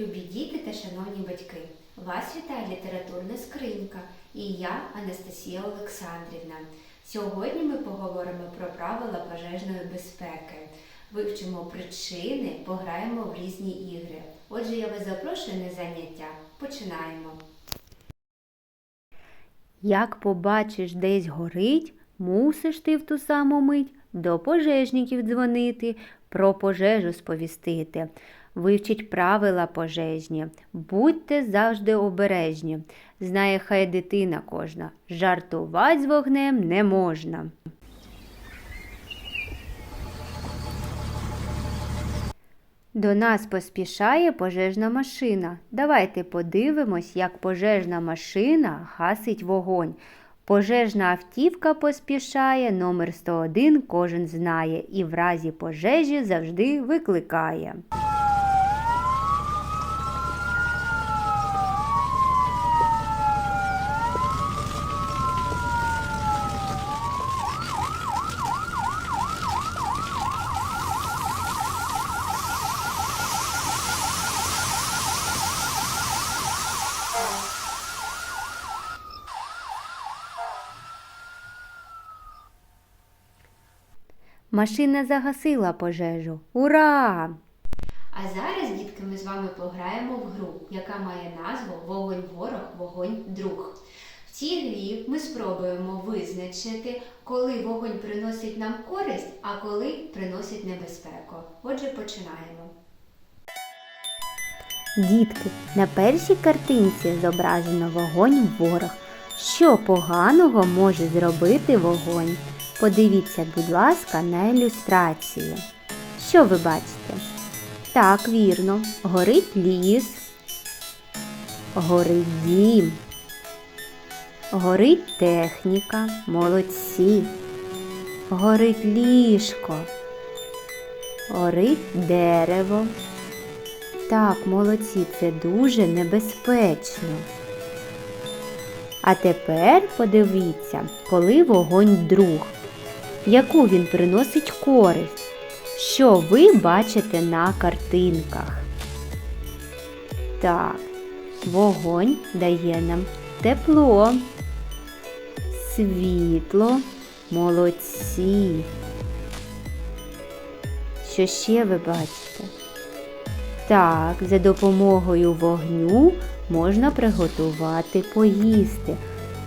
Любі діти та шановні батьки, вас вітає літературна скринька і я, Анастасія Олександрівна. Сьогодні ми поговоримо про правила пожежної безпеки, вивчимо причини, пограємо в різні ігри. Отже, я вас запрошую на заняття. Починаємо. Як побачиш, десь горить, мусиш ти в ту саму мить до пожежників дзвонити, про пожежу сповістити. Вивчіть правила пожежні, будьте завжди обережні. Знає хай дитина кожна, жартувати з вогнем не можна. До нас поспішає пожежна машина. Давайте подивимось, як пожежна машина гасить вогонь. Пожежна автівка поспішає, номер 101 кожен знає і в разі пожежі завжди викликає. Машина загасила пожежу. Ура! А зараз, дітки, ми з вами пограємо в гру, яка має назву Вогонь ворог, вогонь друг. В цій грі ми спробуємо визначити, коли вогонь приносить нам користь, а коли приносить небезпеку. Отже, починаємо. Дітки, на першій картинці зображено вогонь ворог. Що поганого може зробити вогонь? Подивіться, будь ласка, на ілюстрацію. Що ви бачите? Так, вірно, горить ліс, горить дім, горить техніка, молодці, горить ліжко, горить дерево. Так, молодці, це дуже небезпечно. А тепер подивіться, коли вогонь друг, яку він приносить користь, що ви бачите на картинках. Так, вогонь дає нам тепло, світло, молодці. Що ще ви бачите? Так, за допомогою вогню можна приготувати поїсти.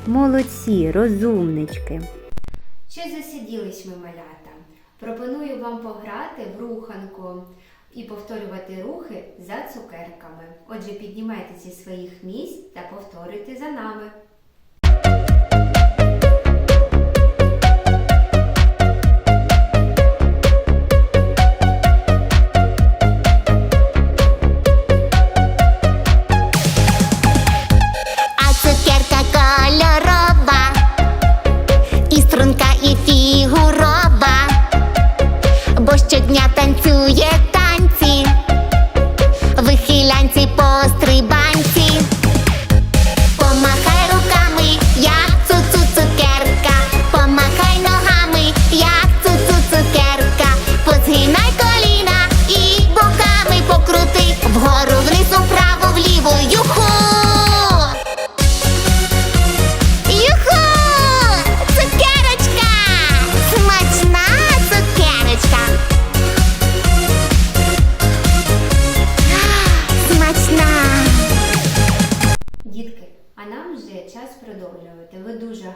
Молодці, розумнички. Що засиділись ми малята? Пропоную вам пограти в руханку і повторювати рухи за цукерками. Отже, піднімайтеся зі своїх місць та повторюйте за нами. Щодня танцює танці,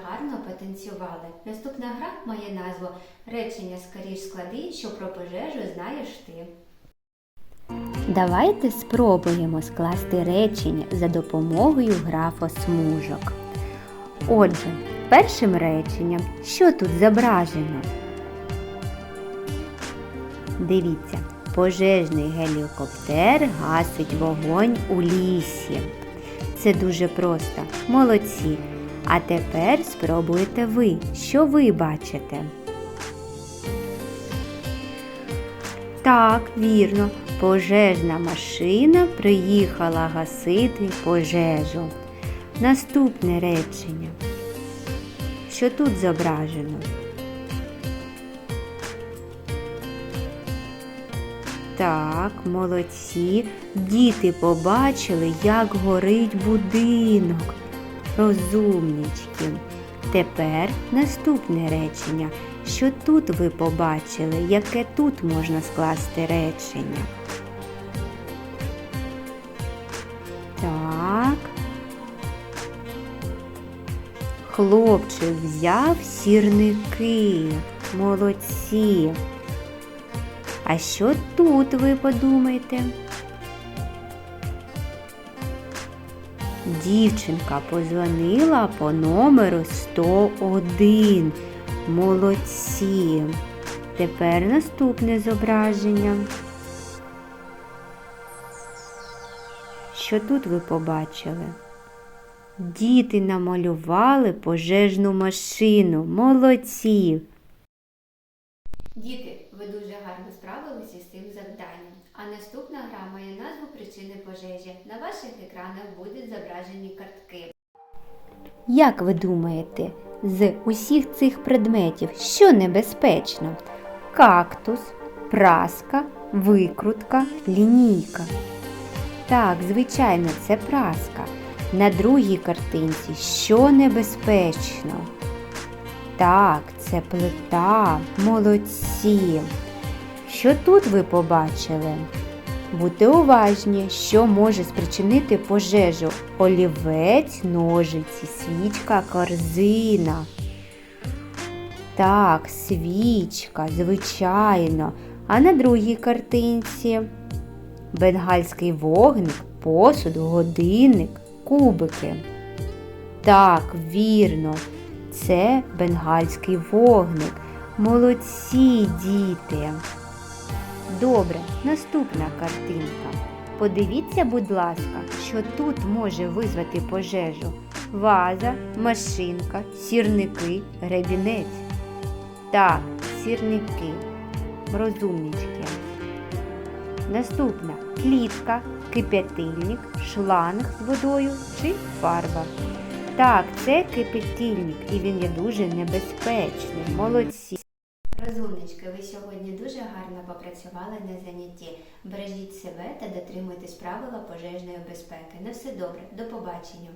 гарно потанцювали. Наступна гра має назву Речення скоріш склади, що про пожежу знаєш ти. Давайте спробуємо скласти речення за допомогою графосмужок. Отже, першим реченням, що тут зображено? Дивіться, пожежний гелікоптер гасить вогонь у лісі. Це дуже просто. Молодці. А тепер спробуйте ви, що ви бачите. Так, вірно, пожежна машина приїхала гасити пожежу. Наступне речення. Що тут зображено? Так, молодці. Діти побачили, як горить будинок. Розумнички. Тепер наступне речення. Що тут ви побачили? Яке тут можна скласти речення? Так. Хлопчик взяв сірники. Молодці. А що тут ви подумаєте? Дівчинка позвонила по номеру 101. Молодці. Тепер наступне зображення. Що тут ви побачили? Діти намалювали пожежну машину. Молодці. Діти, ви дуже гарно справилися з цим завданням. А наступна гра має назву причини пожежі. На ваших екранах будуть зображені картки. Як ви думаєте, з усіх цих предметів що небезпечно? Кактус, праска, викрутка, лінійка. Так, звичайно, це праска. На другій картинці що небезпечно? Так, це плита. Молодці. Що тут ви побачили? Будьте уважні, що може спричинити пожежу. Олівець, ножиці, свічка, корзина. Так, свічка, звичайно. А на другій картинці бенгальський вогник, посуд, годинник, кубики. Так, вірно, це бенгальський вогник. Молодці діти. Добре, наступна картинка. Подивіться, будь ласка, що тут може визвати пожежу. Ваза, машинка, сірники, гребінець. Так, сірники, розумнички. Наступна клітка, кип'ятильник, шланг з водою чи фарба. Так, це кипятильник і він є дуже небезпечний. Молодці. Розумнички, ви сьогодні дуже гарно попрацювали на занятті. Бережіть себе та дотримуйтесь правила пожежної безпеки. На все добре, до побачення.